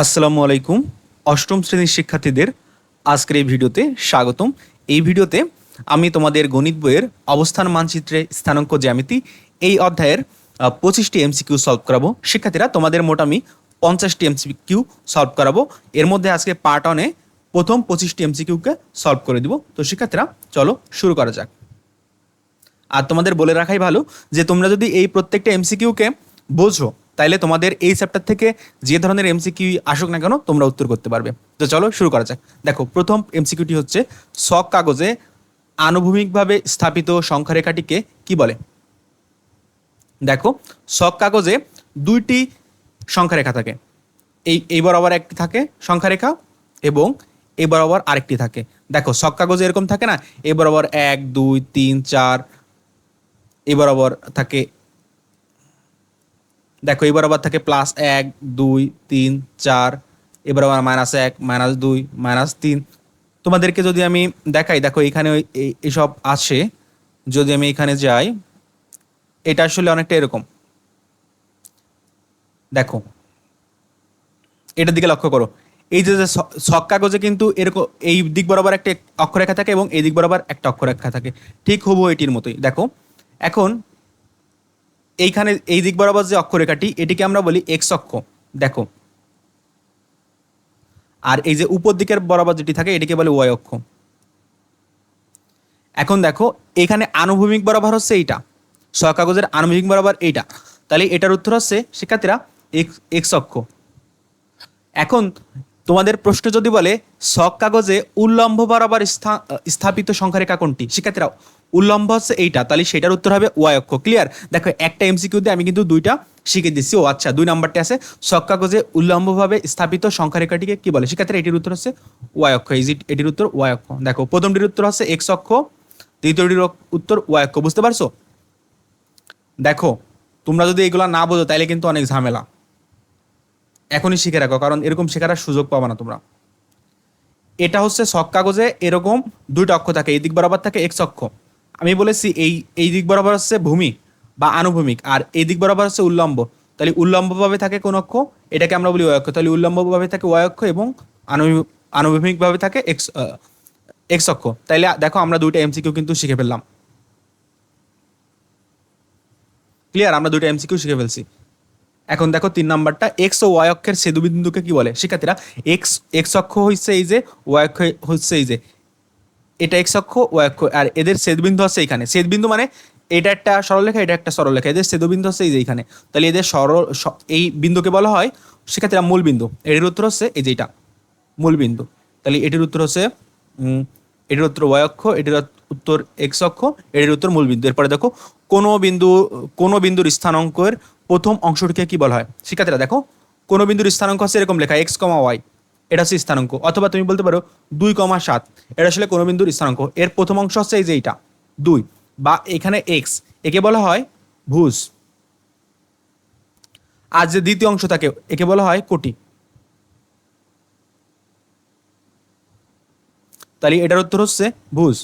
আসসালামু আলাইকুম। অষ্টম শ্রেণির শিক্ষার্থীদের আজকের এই ভিডিওতে স্বাগতম। এই ভিডিওতে আমি তোমাদের গণিত বইয়ের অবস্থান মানচিত্রে স্থানাঙ্ক জ্যামিতি এই অধ্যায়ের পঁচিশটি এমসিকিউ সলভ করাবো। শিক্ষার্থীরা, তোমাদের মোট আমি পঞ্চাশটি এমসিকিউ সলভ করাবো। এর মধ্যে আজকে পার্ট অনে প্রথম পঁচিশটি এমসিকিউকে সলভ করে দিব। তো শিক্ষার্থীরা, চলো শুরু করা যাক। আর তোমাদের বলে রাখাই ভালো যে তোমরা যদি এই প্রত্যেকটা এমসিকিউকে বোঝো, তাইলে তোমাদের এই চ্যাপ্টার থেকে যে ধরনের এমসিকিউ আসুক না কেন, তোমরা উত্তর করতে পারবে। তো চলো শুরু করা যাক। দেখো, প্রথম এমসিকিউটি হচ্ছে শক কাগজে আনুভূমিকভাবে স্থাপিত সংখ্যারেখাটিকে কি বলে? দেখো শক কাগজে দুইটি সংখ্যারেখা থাকে। এই এই বরাবর একটি থাকে সংখ্যারেখা এবং এই বরাবর আরেকটি থাকে। দেখো শক কাগজে এরকম থাকে না? এই বরাবর এক, দুই, তিন, চার এই বরাবর থাকে দেখো এবার আবার থাকে প্লাস এক, দুই, তিন, চার এবার আবার মাইনাস এক মাইনাস দুই মাইনাস তিন। তোমাদেরকে যদি আমি দেখাই, দেখো, এখানে এইসব আছে। যদি আমি এখানে যাই, এটা আসলে অনেকটা এরকম। দেখো, এটার দিকে লক্ষ্য করো। এই যে ছ- কাগজে কিন্তু এরকম, এই দিক বরাবর একটা অক্ষরেখা থাকে এবং এই দিক বরাবর একটা অক্ষরেখা থাকে। ঠিক হবু এটির মতোই। দেখো, এখন এইখানে এই দিক বরাবর যে অক্ষরেখাটি এটিকে আমরা বলি এক্স অক্ষ। দেখো। আর এই যে উপর দিকের বরাবর যেটি থাকে, এটিকে বলে ওয়াই অক্ষ। এখন দেখো, এখানে আনুভূমিক বরাবর হচ্ছে এইটা। সহকাগজের আনুভূমিক বরাবর এইটা। তাহলে এটার উত্তর হচ্ছে, শিক্ষার্থীরা এক্স অক্ষ। এখন তোমাদের প্রশ্ন যদি বলে শক কাগজে উল্লম্ব বরাবর স্থা- স্থাপিত সংখ্যারেখা কোনটি? শিক্ষার্থীরা উল্লম্ব হচ্ছে এইটা, তাহলে সেটার উত্তর হবে ওয়াই অক্ষ ক্লিয়ার দেখো, একটা এমসিকিউ দিয়ে আমি কিন্তু দুইটা শিখে দিচ্ছি, ও আচ্ছা দুই নাম্বারটি আছে শক কাগজে উল্লম্বভাবে স্থাপিত সংখ্যারেখাটিকে কি বলে? শিক্ষার্থীরা, এটির উত্তর হচ্ছে ওয়াই অক্ষ ইজি এটির উত্তর ওয়াই অক্ষ। দেখো, প্রথমটির উত্তর হচ্ছে এক্স অক্ষ, দ্বিতীয়টির উত্তর ওয়াই অক্ষ, বুঝতে পারছ? দেখো, তোমরা যদি এগুলো না বোঝো, তাহলে কিন্তু অনেক ঝামেলা। এখনই শিখে রাখো, কারণ এরকম শেখার সুযোগ পাবে না তোমরা। এটা হচ্ছে শক কাগজে এরকম দুইটা অক্ষ থাকে, এই দিক বরাবর থাকে এক্স অক্ষ। আমি বলেছি এই এই দিক বরাবর হচ্ছে ভূমি বা আনুভূমিক, আর এই দিক বরাবর হচ্ছে উল্লম্ব। তাহলে উল্লম্বভাবে থাকে কোন অক্ষ? এটাকে আমরা বলি অক্ষ। তাহলে উল্লম্বভাবে থাকে অক্ষ এবং আনু- আনুভূমিকভাবে থাকে এক্স এক্স অক্ষ। তাইলে দেখো আমরা দুইটা এমসিকিউ কিন্তু শিখে ফেললাম। ক্লিয়ার আমরা দুইটা এমসিকিউ শিখে ফেলছি। এখন দেখো তিন নাম্বারটা এক্স ও ওয়াই অক্ষের সেতুবিন্দুকে কি বলে? শিক্ষার্থীরা এক্স এক্স অক্ষ হচ্ছে এই যে ওয়াই অক্ষ হচ্ছে এই যে, এটা এক্স অক্ষ ওয়াই অক্ষ, আর এদের ছেদবিন্দু হচ্ছে এখানে। ছেদবিন্দু মানে এটা একটা সরলরেখা, এটা একটা সরলরেখা। এদের সেদুবিন্দু হচ্ছে এই যে এইখানে তাহলে এদের সরল এই বিন্দুকে বলা হয় শিক্ষার্থীরা মূল বিন্দু। এটির উত্তর হচ্ছে এই যে এটা, মূল বিন্দু। তাহলে এটির উত্তর হচ্ছে এটির উত্তর ওয়াই অক্ষ, এটির উত্তর এক্স অক্ষ, এটির উত্তর মূল বিন্দু। এরপরে দেখো, কোনো বিন্দু, কোনো বিন্দুর স্থানাঙ্কের প্রথম অংশটিকে কি বলা হয়? শিক্ষার্থীরা, দেখো, কোনো বিন্দুর স্থানাঙ্ক হচ্ছে এরকম লেখা এক্স কমা ওয়াই এটা হচ্ছে স্থানাঙ্ক, অথবা তুমি বলতে পারো দুই কমা সাত, এটা আসলে কোনো বিন্দুর স্থানাঙ্ক, এর প্রথম অংশ হচ্ছে এই যে এইটা, দুই, বা এখানে এক্স একে বলা হয় ভুজ, আর যে দ্বিতীয় অংশ থাকে, একে বলা হয় কোটি। তাহলে এটার উত্তর হচ্ছে ভুজ।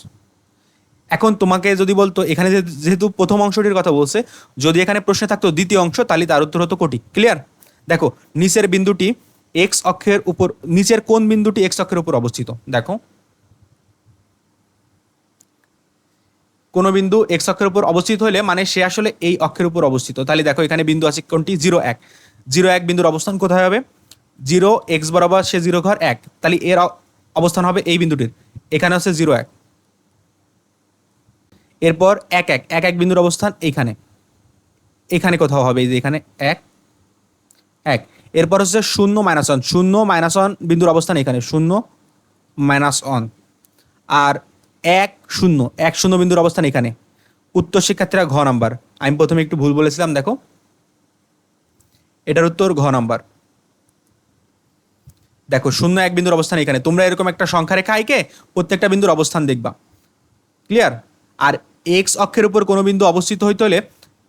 এখন তোমাকে যদি বলতো, এখানে যেহেতু প্রথম অংশটির কথা বলছে, যদি এখানে প্রশ্নে থাকতো দ্বিতীয় অংশ, তাহলে তার উত্তর হতো কোটি। ক্লিয়ার দেখো, নিচের বিন্দুটি এক্স অক্ষের উপর নিচের কোন বিন্দুটি এক্স অক্ষের উপর অবস্থিত? দেখো। কোনো বিন্দু এক্স অক্ষের উপর অবস্থিত হলে মানে সে আসলে এই অক্ষের উপর অবস্থিত। তাহলে দেখো, এখানে বিন্দু আছে কোনটি? জিরো এক। জিরো এক বিন্দুর অবস্থান কোথায় হবে? জিরো এক্স বরাবর সে জিরো ঘর এক। তাহলে এর অবস্থান হবে এই বিন্দুটির। এখানে হচ্ছে জিরো এক। এরপর এক এক এক এক বিন্দুর অবস্থান এইখানে। এখানে কোথাও হবে এই যে এখানে এক এক। এরপর হচ্ছে শূন্য মাইনাস ওয়ান শূন্য মাইনাস ওয়ান বিন্দুর অবস্থান এখানে, শূন্য মাইনাস ওয়ান আর এক শূন্য এক শূন্য বিন্দুর অবস্থান এখানে। উত্তর শিক্ষার্থীরা ঘ নাম্বার আমি প্রথমে একটু ভুল বলেছিলাম, দেখো। এটার উত্তর ঘ নাম্বার দেখো, শূন্য এক বিন্দুর অবস্থান এখানে। তোমরা এরকম একটা সংখ্যা রেখা আইকে, প্রত্যেকটা বিন্দুর অবস্থান দেখবা। ক্লিয়ার আর এক্স অক্ষের উপর কোনো বিন্দু অবস্থিত হইতে হলে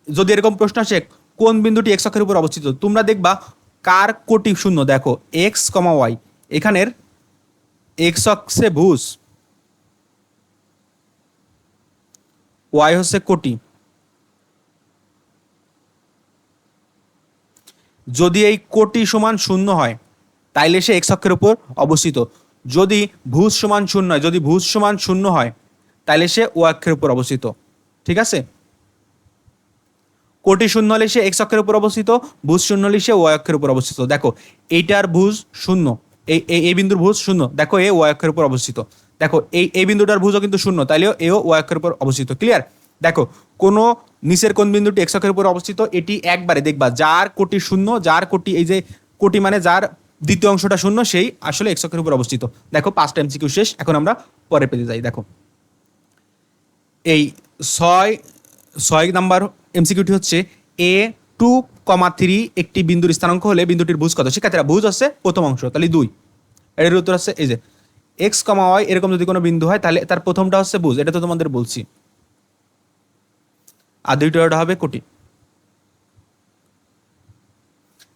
যদি এরকম প্রশ্ন আসে, কোন বিন্দুটি এক্স অক্ষের উপর অবস্থিত? তোমরা দেখবা, কার কোটি শূন্য? দেখো এক্স কমা ওয়াই এখানের এক্স অক্ষে ভুজ ওয়াই হচ্ছে কোটি। যদি এই কোটি সমান শূন্য হয়, তাইলে সে এক্স অক্ষের উপর অবস্থিত। যদি ভুজ সমান শূন্য হয়, যদি ভুজ সমান শূন্য হয় তাইলে সে ও অক্ষের উপর অবস্থিত। ঠিক আছে? কোটি শূন্য হলে সে এক্স অক্ষের উপর অবস্থিত, ভুজ শূন্য হলে সে ওয়াই অক্ষের উপর অবস্থিত। দেখো, এইটার ভুজ শূন্য, এই, এই- বিন্দুর ভুজ শূন্য, দেখো এ ওয়াই অক্ষের উপর অবস্থিত। দেখো, এই এই বিন্দুটার ভুজও কিন্তু শূন্য, তাইলেও এও ওয়াই অক্ষের উপর অবস্থিত। ক্লিয়ার দেখো, কোনো নিচের কোন বিন্দুটি এক্স অক্ষের উপর অবস্থিত, এটি একবারে দেখবা, যার কোটি শূন্য, যার কোটি, এই যে কোটি মানে যার দ্বিতীয় অংশটা শূন্য, সেই আসলে এক্স অক্ষের উপর অবস্থিত। দেখো পাঁচটা এমসিকিউ শেষ, এখন আমরা পরে পেতে যাই, দেখো। এই ছয় ছয় নাম্বার এমসিকিউটি হচ্ছে এ টু কমা থ্রি একটি বিন্দুর স্থানাঙ্ক হলে বিন্দুটির ভুজ কত? শিক্ষার্থীরা ভুজ আছে প্রথম অংশ, তাহলে দুই। এর উত্তর হচ্ছে এই যে এক্স কমা ওয়াই এরকম যদি কোনো বিন্দু হয়, তাহলে তার প্রথমটা হচ্ছে ভুজ এটা তো তোমাদের বলছি। আর দুইটা হবে কোটি।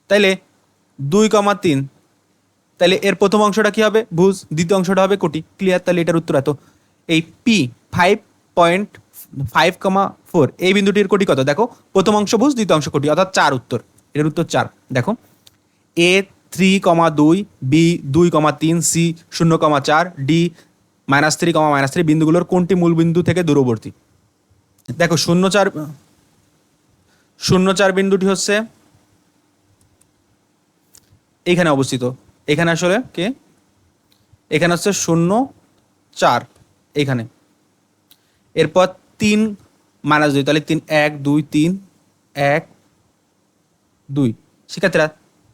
তাইলে দুই কমা তিন তাহলে এর প্রথম অংশটা কি হবে? ভুজ দ্বিতীয় অংশটা হবে কোটি। ক্লিয়ার তাহলে এটার উত্তর এত। এই P five point five comma four. এই বিন্দুটির কোটি কত? দেখো, প্রথম অংশ ভুজ দ্বিতীয় অংশ কোটি, অর্থাৎ চার উত্তর। এর উত্তর চার। দেখো এ থ্রি কমা দুই বি দুই কমা তিন সি শূন্য কমা চার D minus three comma minus three. বিন্দুগুলোর কোনটি মূল বিন্দু থেকে দূরবর্তী? দেখো, শূন্য চার শূন্য চার বিন্দুটি হচ্ছে এখানে অবস্থিত। এখানে আসলে কে? এখানে হচ্ছে শূন্য চার, এখানে। এরপর তিন মাইনাস দুই, তাহলে তিন, এক, দুই, তিন, এক, দুই। শিক্ষার্থীরা,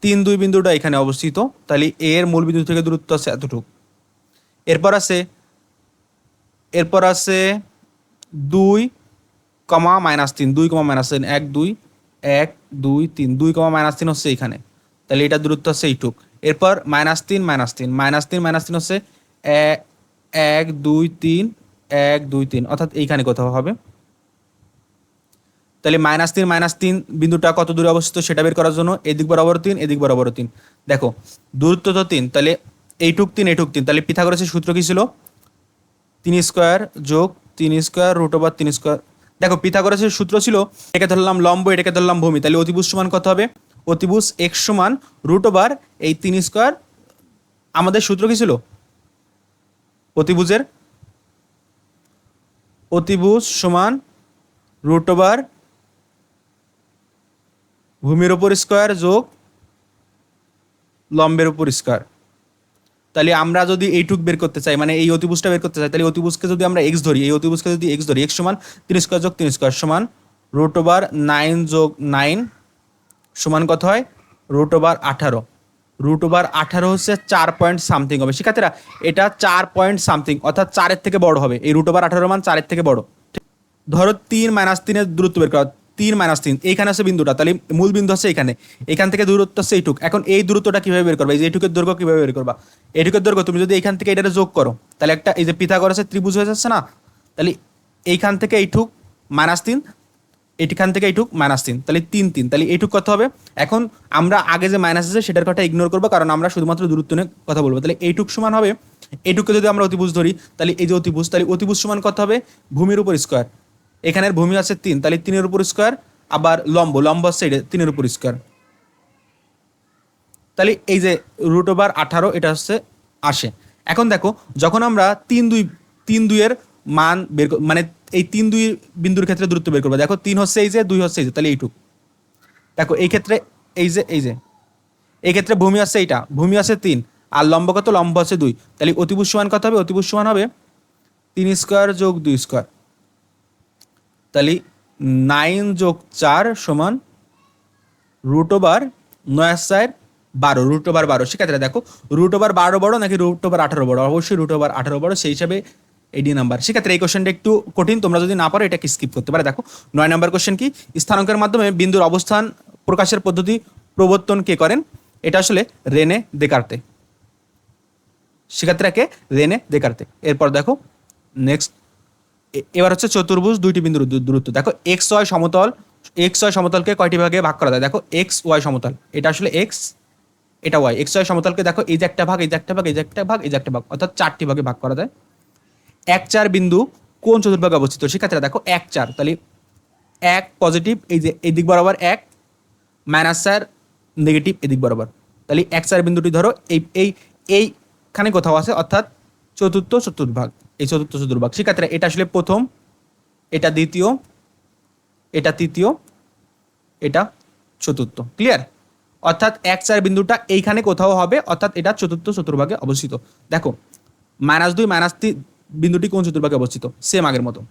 তিন দুই বিন্দুটা এখানে অবস্থিত, তাহলে এর মূল বিন্দু থেকে দূরত্ব আছে এতটুকু। এরপর আছে এরপর আছে দুই কমা মাইনাস তিন, দুই কমা মাইনাস তিন, এক, দুই এক, দুই, তিন, দুই কমা মাইনাস তিন হচ্ছে এখানে। তাহলে এটা দূরত্ব হচ্ছে এইটুক। এরপর মাইনাস তিন মাইনাস তিন মাইনাস তিন মাইনাস তিন হচ্ছে এক, দুই, তিন এক, দুই, তিন, অর্থাৎ এইখানে কোথাও হবে। তাহলে মাইনাস তিন মাইনাস তিন বিন্দুটা কত দূরে অবস্থিত সেটা বের করার জন্য এদিক বরাবর তিন, এদিক বরাবর তিন। দেখো, দূরত্ব তো তিন, তাহলে এইটুক তিন এইটুক তিন। তাহলে পিথাগোরাসের সূত্র কি ছিল? তিন স্কোয়ার যোগ তিন স্কোয়ার রুট ওভার তিন স্কোয়ার। দেখো, পিথাগোরাসের সূত্র ছিল, এটাকে ধরলাম লম্ব, এটাকে ধরলাম ভূমি। তাহলে অতিভুজ সমান কত হবে? অতিভুজ এক্স সমান রুট ওভার এই তিন স্কোয়ার। আমাদের সূত্র কি ছিল? অতিভুজের অতিভুজ সমান রুট ওভার ভূমির উপর স্কোয়ার যোগ লম্বের উপর স্কোয়ার। তাহলে আমরা যদি এইটুক বের করতে চাই মানে এই অতিভুজটা বের করতে চাই, তাহলে অতিভুজকে যদি আমরা এক্স ধরি, এই অতিভুজকে যদি এক্স ধরি এক্স সমান তিন স্কোয়ার যোগ তিন স্কোয়ার সমান রুট ওভার নাইন যোগ নাইন সমান কত হয়? রুট ওভার আঠারো। রুট ওভার আঠারো হচ্ছে চার পয়েন্ট সামথিং হবে। শিক্ষার্থীরা এটা চার পয়েন্ট সামথিং অর্থাৎ চারের থেকে বড় হবে। এই রুট ওভার আঠারো মান চারের থেকে বড়। ধরো তিন মাইনাস তিনের দূরত্ব বের করা। তিন মাইনাস তিন, এইখানে আছে বিন্দুটা। তাহলে মূল বিন্দু হচ্ছে এখানে। এখান থেকে দূরত্ব হচ্ছে এইটুক। এখন এই দূরত্বটা কীভাবে বের করবা? এই যে এইটুকের দৈর্ঘ্য কীভাবে বের করবা? এইটুকের দৈর্ঘ্য, তুমি যদি এখান থেকে এটাতে যোগ করো, তাহলে একটা এই যে পিথাগোরাসের ত্রিভুজ হয়ে যাচ্ছে না? তাহলে এইখান থেকে এইটুক মাইনাস তিন এইখান থেকে এইটুক মাইনাস তিন। তাহলে তিন তিন। তাহলে এইটুক কত হবে? এখন আমরা আগে যে মাইনাস আছে সেটার কথা ইগনোর করব, কারণ আমরা শুধুমাত্র দূরত্ব নিয়ে কথা বলব। তাহলে এইটুক সমান হবে? এইটুককে যদি আমরা অতিভুজ ধরি, তাহলে এই যে অতিভুজ, তাহলে অতিভুজ সমান কত হবে? ভূমির উপর স্কোয়ার এখানের ভূমি আছে তিন, তাহলে তিনের উপর স্কোয়ার আবার লম্ব লম্ব এটা তিনের উপর স্কোয়ার তাহলে এই যে রুট ওভার আঠারো, এটা হচ্ছে আসে। এখন দেখো, যখন আমরা তিন দুই, তিন দুইয়ের মান বের মানে এই তিন দুই বিন্দুর ক্ষেত্রে দূরত্ব বের করব। দেখো, তিন হচ্ছে এই যে, দুই হচ্ছে এই যে, তাহলে এইটুক। দেখো, এই ক্ষেত্রে এই যে এই যে, এই ক্ষেত্রে ভূমি আছে এইটা, ভূমি আছে তিন, আর লম্ব কত? লম্ব আছে দুই। তাহলে অতিভুজ সমান কত হবে? অতিভুজ সমান হবে তিন স্কোয়ার যোগ দুই স্কোয়ার। তাহলে নাইন যোগ চার সমান রুট ওভার নয় চার বারো, রুট ওভার বারো। শিক্ষার্থীরা দেখো, রুট ওভার বারো বড় নাকি রুট ওভার আঠারো বড়? অবশ্যই রুট ওভার আঠারো বড়। সেই হিসাবে এডি নাম্বার সেক্ষেত্রে এই কোশ্চেনটা একটু কঠিন, তোমরা যদি না পারো, এটাকে স্কিপ করতে পারে। দেখো, নয় নাম্বার কোশ্চেন কি? স্থানাঙ্কের মাধ্যমে বিন্দুর অবস্থান, প্রকাশের পদ্ধতি, প্রবর্তন কে করেন? এটা আসলে রেনে দেকার্তে শিক্ষার্থীরাকে রেনে দেকার্তে এরপর দেখো নেক্সট এবার হচ্ছে চতুর্ভুজ, দুইটি বিন্দুর দূরত্ব। দেখো এক্স ওয়াই সমতল এক্স ওয়াই সমতলকে কয়টি ভাগে ভাগ করা যায়? দেখো এক্স ওয়াই সমতল। এটা আসলে এক্স এটা ওয়াই এক্স ওয়াই সমতলকে দেখো, এই যে একটা ভাগ, এই যে একটা ভাগ, এই যে একটা ভাগ, এই যে একটা ভাগ, অর্থাৎ চারটি ভাগে ভাগ করা যায়। এক চার বিন্দু কোন চতুর্ভাগে অবস্থিত শিক্ষার্থীরা দেখো এক চার, তাহলে এক পজিটিভ এই যে এই দিক বরাবর এক মাইনাস চার নেগেটিভ এদিক বরাবর। তাহলে এক চার বিন্দুটি ধরো, এই এই, এইখানে কোথাও আছে, অর্থাৎ চতুর্থ চতুর্ভাগ, এই চতুর্থ চতুর্ভাগ। সেক্ষেত্রে এটা আসলে প্রথম, এটা দ্বিতীয়, এটা তৃতীয়, এটা চতুর্থ ক্লিয়ার অর্থাৎ এক চার বিন্দুটা এইখানে কোথাও হবে, অর্থাৎ এটা চতুর্থ চতুর্ভাগে অবস্থিত। দেখো মাইনাস দুই মাইনাস বিন্দুটি কোন চতুর্ভাগে অবস্থিত? সেম আগের মতো।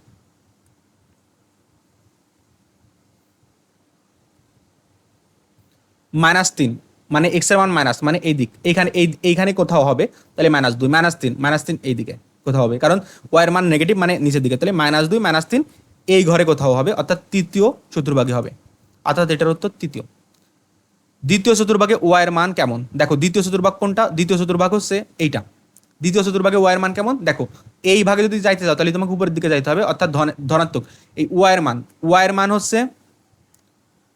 মাইনাস তিন মানে এক্সের মান মাইনাস মানে এই দিক। এইখানে, এই, এইখানে কোথাও হবে, তাহলে মাইনাস দুই। মাইনাস তিন মাইনাস তিন এই দিকে কোথাও হবে। কারণ ওয়ার মান নেগেটিভ মানে নিচের দিকে। তাহলে মাইনাস দুই মাইনাস তিন এই ঘরে কোথাও হবে, অর্থাৎ তৃতীয় চতুর্ভাগে হবে। অর্থাৎ এটার উত্তর তৃতীয়। দ্বিতীয় চতুর্ভাগে ওয়ার মান কেমন? দেখো, দ্বিতীয় চতুর্ভাগ কোনটা? দ্বিতীয় চতুর্ভাগ হচ্ছে এইটা। দ্বিতীয় চতুর্ভাগে ওয়ার মান কেমন? দেখো, এই ভাগে যদি যাইতে যাও তাহলে তোমাকে উপরের দিকে যাইতে হবে, অর্থাৎ ধন- ধনাত্মক। এই ওয়ার মান ওয়ার মান হচ্ছে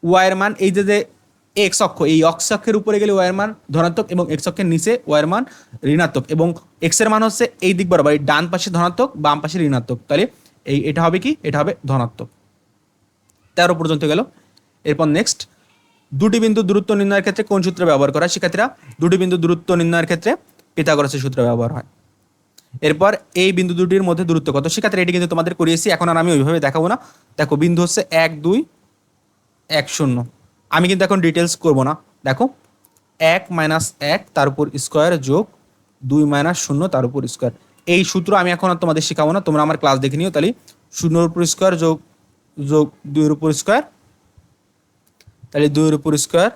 ওয়ার মান এই যে যে এক্স অক্ষ, এই অক্ষ অক্ষের উপরে গেলে ওয়ার মান ধনাত্মক এবং এক্স অক্ষের নিচে ওয়ার মান ঋণাত্মক। এবং এক্সের মান হচ্ছে এই দিক বরাবর, এই ডান পাশে ধনাত্মক, বাম পাশে ঋণাত্মক। তাহলে এই, এটা হবে কি? এটা হবে ধনাত্মক। তেরো পর্যন্ত গেল। এরপর নেক্সট দুটি বিন্দু দূরত্ব নির্ণয়ের ক্ষেত্রে কোন সূত্র ব্যবহার করা শিক্ষার্থীরা, দুটি বিন্দু দূরত্ব নির্ণয়ের ক্ষেত্রে পিথাগোরাসের সূত্র ব্যবহার হয়। এরপর এই বিন্দু দুটির মধ্যে দূরত্ব কত? শিক্ষার্থীরা এটি কিন্তু তোমাদের করিয়েছি, এখন আর আমি ওইভাবে দেখাবো না। দেখো, বিন্দু হচ্ছে এক, দুই, এক, শূন্য। আমি কিন্তু এখন ডিটেলস করব না। দেখো, এক মাইনাস এক, তার উপর স্কোয়ার যোগ দুই মাইনাস শূন্য, তার উপর স্কোয়ার এই সূত্র আমি এখন আর তোমাদের শেখাবো না, তোমরা আমার ক্লাস দেখে নিও, তাহলে শূন্যর উপর স্কোয়ার যোগ যোগ দুইয়ের উপর স্কোয়ার তাহলে দুইয়ের উপর স্কোয়ার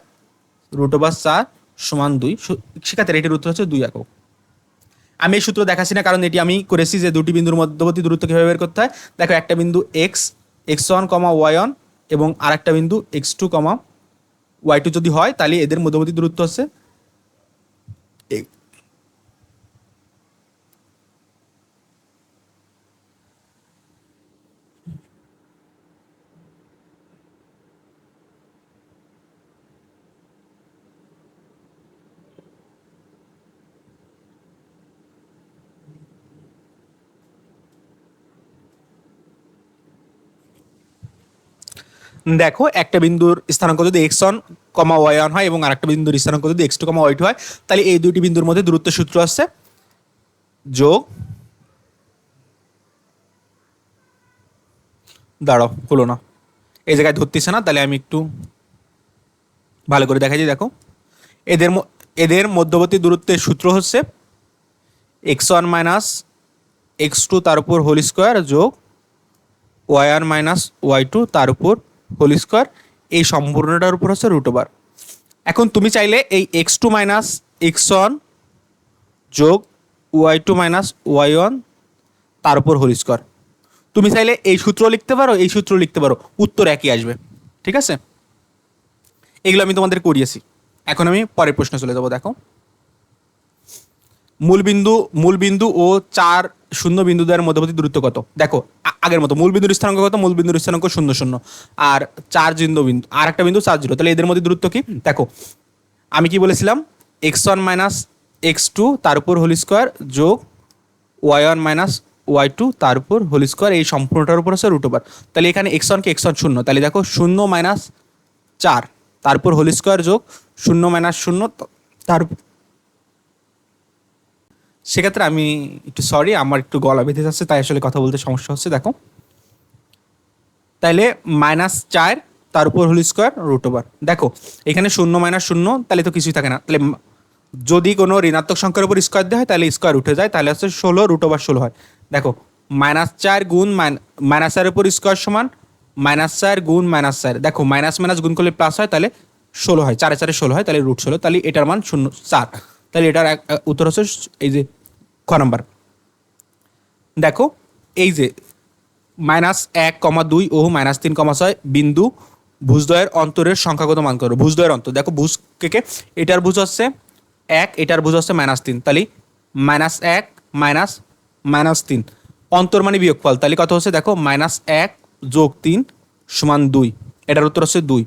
রুট ওভার চার সমান দুই। সেক্ষেত্রে এটির উত্তর হচ্ছে দুই একক। আমি এই সূত্র দেখাচ্ছি না, কারণ এটি আমি করেছি যে দুটি বিন্দুর মধ্যবর্তী দূরত্ব কীভাবে বের করতে হয়। দেখো, একটা বিন্দু x x one comma y one এবং আর একটা বিন্দু x two comma y two যদি হয়, তাহলে এদের মধ্যবর্তী দূরত্ব হচ্ছে দেখো, একটা বিন্দুর স্থানাঙ্ক যদি x one comma y one হয় এবং আরেকটা বিন্দুর স্থানাঙ্ক যদি x two comma y two হয়, তাহলে এই দুইটি বিন্দুর মধ্যে দূরত্ব সূত্র আসছে যোগ, দাঁড়াও, হলো না। এই জায়গায় ধরতেছে না, তাহলে আমি একটু ভালো করে দেখাই দেখো। এদের এদের মধ্যবর্তী দূরত্বের সূত্র হচ্ছে x one minus x two তার উপর হোল স্কোয়ার যোগ y one minus y two তার উপর হোল স্কোয়ার, এই সম্পূর্ণটার উপর হচ্ছে রুট ওভার এখন তুমি চাইলে এই x two minus x one যোগ y two minus y one তার উপর হোল স্কোয়ার। তুমি চাইলে এই সূত্র লিখতে পারো, এই সূত্র লিখতে পারো, উত্তর একই আসবে, ঠিক আছে? এগুলো আমি তোমাদের করিয়েছি। এখন আমি পরের প্রশ্ন চলে যাব, দেখো। মূলবিন্দু মূলবিন্দু ও চার শূন্য বিন্দুদের মধ্যবর্তী দূরত্ব কত? দেখো আগের মতো মূল বিন্দুর স্থানাঙ্ক কত? মূল বিন্দুর স্থানাঙ্ক শূন্য শূন্য। আর চার বিন্দু বিন্দু, আর একটা বিন্দু চার জিরো। তাহলে এদের মধ্যে দূরত্ব কি? দেখো, আমি কি বলেছিলাম? X one minus x two তার উপর হোল স্কোয়ার যোগ y one minus y two তার উপর হোল স্কোয়ার এই সম্পূর্ণটার উপর হচ্ছে রুট ওভার। তাহলে এখানে এক্স ওয়ানকে এক্স ওয়ান শূন্য। তাহলে দেখো, শূন্য মাইনাস চার তারপর হোল স্কোয়ার যোগ শূন্য মাইনাস শূন্য তার সেক্ষেত্রে আমি একটু সরি আমার একটু গলা বেঁধে যাচ্ছে, তাই আসলে কথা বলতে সমস্যা হচ্ছে, দেখো। তাহলে মাইনাস চার, তার উপর হোল স্কোয়ার রুট ওভার দেখো, এখানে শূন্য মাইনাস শূন্য তাহলে তো কিছুই থাকে না। তাহলে যদি কোনো ঋণাত্মক সংখ্যার উপর স্কোয়ার দেওয়া হয় তাহলে স্কোয়ার উঠে যায় তাহলে হচ্ছে ষোলো রুট ওভার ষোলো হয়। দেখো মাইনাস চার গুণ মাইনাস চারের উপর স্কোয়ার সমান মাইনাস চার গুণ মাইনাস চার। দেখো মাইনাস মাইনাস গুণ করলে প্লাস হয় তাহলে ষোলো হয়, চারে চারে ষোলো হয় তাহলে রুট ষোলো তাহলে এটার মান শূন্য, চার। তাহলে এটার উত্তর হচ্ছে এই যে খ নম্বর। দেখো, এই যে মাইনাস এক কমা দুই ও মাইনাস তিন কমা ছয় বিন্দু ভুজদ্বয়ের অন্তরের সংখ্যাগত মান করো, ভুজদ্বয়ের অন্তর। দেখো, ভুজ কে? এটার ভুজ হচ্ছে এক, এটার ভুজ হচ্ছে মাইনাস তিন। তাহলে মাইনাস এক, মাইনাস মাইনাস তিন। অন্তর মানে বিয়োগফল। তাহলে কত হচ্ছে? দেখো, মাইনাস এক যোগ তিন সমান দুই। এটার উত্তর হচ্ছে দুই।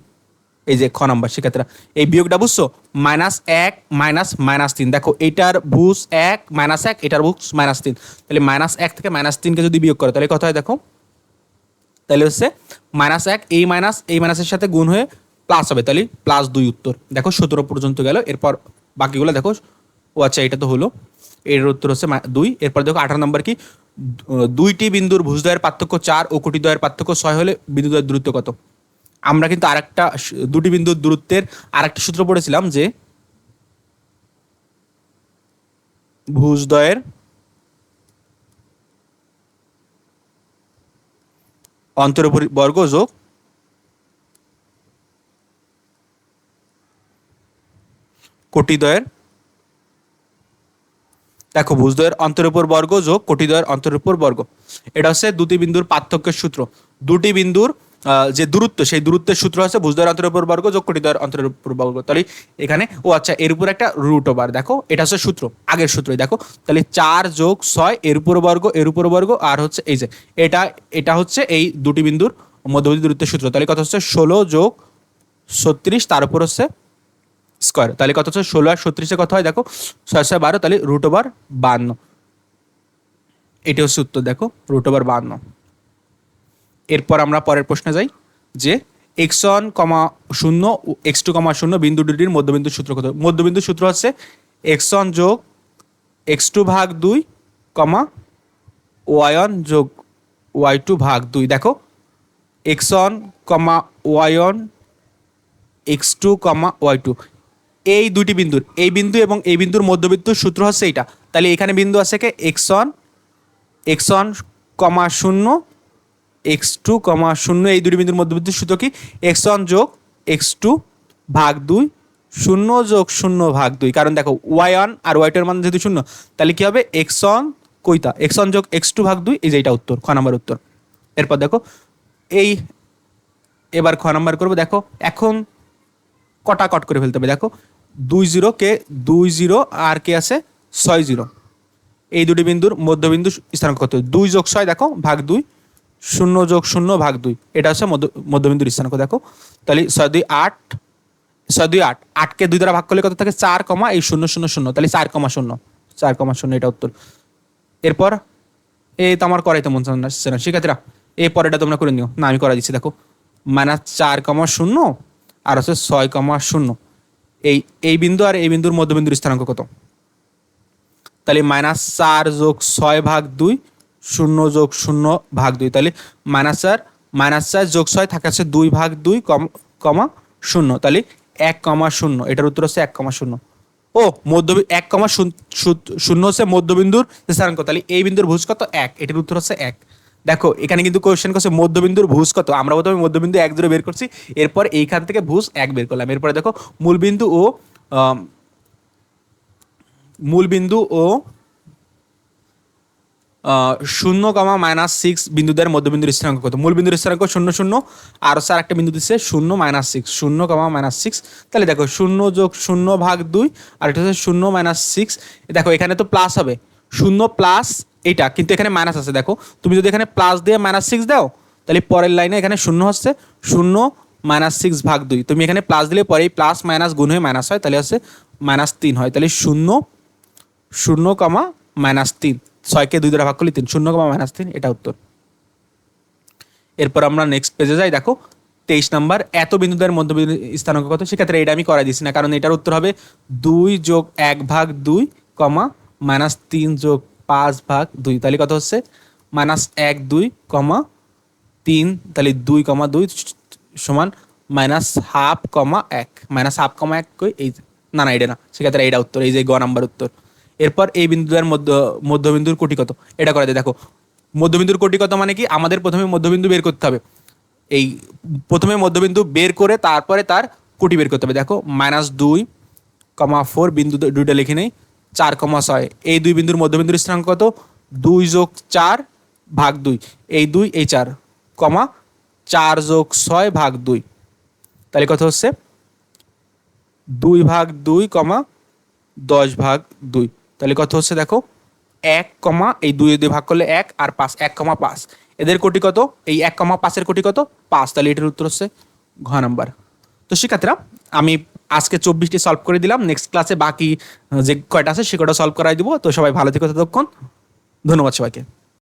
এই যে খ নাম্বার শিক্ষার্থীরা, এই বিয়োগটা বুঝছ? মাইনাস এক, মাইনাস মাইনাস তিন। দেখো, এটার ভুজ এক, মাইনাস এক, এটার ভুজ মাইনাস তিন। তাহলে মাইনাস এক থেকে মাইনাস তিনকে যদি বিয়োগ করো, তাহলে কত হয় দেখো? তাহলে হচ্ছে মাইনাস এক, এই মাইনাস, এই মাইনাসের সাথে গুণ হয়ে প্লাস হবে। তাহলে প্লাস দুই উত্তর। দেখো, সতেরো পর্যন্ত গেল। এরপর বাকিগুলো দেখো। ও আচ্ছা এটা তো হলো। এর উত্তর হচ্ছে দুই। এরপর দেখো, আঠারো নম্বর কি? দুইটি বিন্দুর ভুজদ্বয়ের পার্থক্য চার, ও কোটিদ্বয়ের পার্থক্য ছয় হলে বিন্দুদ্বয়ের দূরত্ব কত? আমরা কিন্তু আরেকটা দুটি বিন্দুর দূরত্বের আরেকটা সূত্র পড়েছিলাম যে ভুজদ্বয়ের অন্তর বর্গ যোগ কোটিদ্বয়ের দেখো ভুজদ্বয়ের অন্তরের উপর বর্গ যোগ কোটিদ্বয়ের অন্তরের উপর বর্গ এটা হচ্ছে দুটি বিন্দুর পার্থক্যের সূত্র। দুটি বিন্দুর যে দূরত্ব, সেই দূরত্বের সূত্র হচ্ছে ভুজদ্বয়ের অন্তরের উপর বর্গ যোগ কোটিদ্বয়ের অন্তরের উপর বর্গ তাহলে এখানে, ও আচ্ছা এর উপর একটা রুট ওভার দেখো, এটা হচ্ছে সূত্র, আগের সূত্রই, দেখো। তাহলে চার যোগ ছয়, এর উপর বর্গ এর উপর বর্গ আর হচ্ছে এই যে, এটা এটা হচ্ছে এই দুটি বিন্দুর মধ্যবর্তী দূরত্বের সূত্র। তাহলে কত হচ্ছে? ষোলো যোগ ছত্রিশ, তার উপর হচ্ছে স্কোয়ার তাহলে কত হচ্ছে? ষোলো আর ছত্রিশে কত হয়? দেখো, ছয় ছয়, বারো, তাহলে রুট ওভার বান্ন। এটি হচ্ছে উত্তর, দেখো রুট ওভার বান্ন। এরপর আমরা পরের প্রশ্নে যাই, যে এক্স ওয়ান কমা শূন্য এক্স টু কমা শূন্য বিন্দু দুটির মধ্যবিন্দু সূত্র কত? মধ্যবিন্দু সূত্র হচ্ছে এক্স ওয়ান যোগ এক্স টু ভাগ দুই, কমা ওয়াই ওয়ান যোগ ওয়াই টু ভাগ দুই। দেখো x one comma y one x two comma y two এই দুটি বিন্দুর, এই বিন্দু এবং এই বিন্দুর মধ্যবিন্দুর সূত্র হচ্ছে এইটা। তাহলে এখানে বিন্দু আছে কে? X one x one comma শূন্য এক্স টু কমা শূন্য, এই দুটি বিন্দুর সূত্র কি? এক্স ওয়ান যোগ এক্স টু ভাগ দুই, শূন্য যোগ শূন্য ভাগ দুই। কারণ দেখো, ওয়াই ওয়ান আর ওয়াই টু এর মান যেহেতু শূন্য, তাহলে কি হবে? এক্স ওয়ান কইতা, এক্স ওয়ান যোগ এক্স টু ভাগ দুই, এই যে এটা উত্তর, খ নাম্বার উত্তর। এরপর দেখো, এই এবার খ নাম্বার করব, দেখো, এখন কটা কট করে ফেলতে হবে, দেখো, দুই জিরো কে দুই জিরো, আর কে আছে? ছয় জিরো। এই দুটি বিন্দুর মধ্যবিন্দু স্থানাঙ্ক কত দুই যোগ ছয়, দেখো, ভাগ দুই শূন্য যোগ শূন্য ভাগ দুই। এটা হচ্ছে মধ্য মধ্যবিন্দুর স্থানাঙ্ক, দেখো। তাহলে ছয় দুই আট, ছয় দুই আট, আটকে দুই দ্বারা ভাগ করলে কত থাকে? চার কমা এই শূন্য শূন্য শূন্য। তাহলে চার কমা শূন্য, চার কমা শূন্য, এটা উত্তর। এরপর এই তো আমার করাইতে মন চাচ্ছে না শিক্ষার্থীরা এই পরেটা তোমরা করে নিও। না, আমি করা দিচ্ছি, দেখো। মাইনাস চার কমা শূন্য আর হচ্ছে ছয় কমা শূন্য। এই এই বিন্দু আর এই বিন্দুর মধ্যবিন্দুর স্থানাঙ্ক কত? তাহলে মাইনাস চার যোগ ছয় ভাগ দুই শূন্য যোগ শূন্য ভাগ দুই। তাহলে মাইনাস চার মাইনাস চার যোগ ছয় থাকে আছে দুই ভাগ দুই কম, কমা শূন্য। তাহলে এক কমা শূন্য। এটার উত্তর হচ্ছে এক কমা শূন্য। ও মধ্য এক কমা শূন- শূন্য হচ্ছে মধ্যবিন্দুর স্থানাঙ্ক। তাহলে এই বিন্দুর ভুজ কত? এক। এটার উত্তর হচ্ছে এক। দেখো, এখানে কিন্তু কোয়েশ্চেন করছে মধ্যবিন্দুর ভুজ কত? আমরা প্রথমে মধ্যবিন্দু এক ধরে বের করছি, এরপর এইখান থেকে ভুজ এক বের করলাম। এরপরে দেখো, মূলবিন্দু ও মূলবিন্দু ও শূন্য কমা মাইনাস সিক্স বিন্দুদের মধ্যবিন্দুর স্থানাঙ্ক কত? মূল বিন্দুর স্থানাঙ্ক শূন্য শূন্য, আর স্যার একটা বিন্দু দিচ্ছে শূন্য মাইনাস সিক্স, শূন্য কমা মাইনাস সিক্স। তাহলে দেখো শূন্য যোগ শূন্য ভাগ দুই, আর এটা হচ্ছে শূন্য মাইনাস সিক্স। দেখো এখানে তো প্লাস হবে। শূন্য প্লাস এটা কিন্তু এখানে মাইনাস আছে। দেখো, তুমি যদি এখানে প্লাস দিয়ে মাইনাস সিক্স দাও, তাহলে পরের লাইনে এখানে শূন্য হচ্ছে। শূন্য মাইনাস সিক্স ভাগ দুই। তুমি এখানে প্লাস দিলে পরেই প্লাস মাইনাস গুণ হয়ে মাইনাস হয়, তাহলে হচ্ছে মাইনাস তিন হয়। তাহলে শূন্য শূন্য কমা মাইনাস তিন। ছয়কে দুই দ্বারা ভাগ করলে তিন, শূন্য কমা মাইনাস তিন, এটা উত্তর। এরপর আমরা নেক্সট পেজে যাই, দেখো, তেইশ নাম্বার, এত বিন্দুদের মধ্যবিন্দু স্থানাঙ্ক কত? সেক্ষেত্রে এটা আমি করাই দিচ্ছি না, কারণ এটার উত্তর হবে দুই যোগ এক ভাগ দুই কমা মাইনাস তিন যোগ পাঁচ ভাগ দুই। তাহলে কত হচ্ছে? মাইনাস এক দুই কমা তিন, তাহলে দুই কমা দুই সমান মাইনাস হাফ কমা এক। মাইনাস হাফ কমা এক কই? এই না না, এটা না। সেক্ষেত্রে এটা উত্তর, এই যে গ নাম্বার উত্তর। এরপর এই বিন্দুদের মধ্য, মধ্যবিন্দুর কোটি কত? এটা করা যায় দেখো। মধ্যবিন্দুর কোটি কত মানে কি? আমাদের প্রথমে মধ্যবিন্দু বের করতে হবে। এই প্রথমে মধ্যবিন্দু বের করে তারপরে তার কোটি বের করতে হবে। দেখো মাইনাস দুই কমা ফোর বিন্দু দুইটা লিখে নেই। চার কমা ছয়। এই দুই বিন্দুর মধ্যবিন্দুর স্থানাঙ্ক কত? দুই যোগ চার ভাগ দুই। এই দুই, এই চার কমা চার যোগ ছয় ভাগ দুই। তাহলে কত হচ্ছে? দুই ভাগ দুই কমা দশ ভাগ দুই। তাহলে কত হচ্ছে দেখো? এক কমা, এই দুই দুই ভাগ করলে এক আর পাঁচ, এক কমা পাঁচ। এদের কোটি কত? এই এক কমা পাঁচের কোটি কত? পাঁচ। তাহলে এটার উত্তর হচ্ছে ঘ নাম্বার। তো শিক্ষার্থীরা, আমি আজকে চব্বিশটি সলভ করে দিলাম। নেক্সট ক্লাসে বাকি যে কয়টা আছে সে কয়টা সলভ করাই দিব। তো সবাই ভালো থেকো ততক্ষণ। ধন্যবাদ সবাইকে।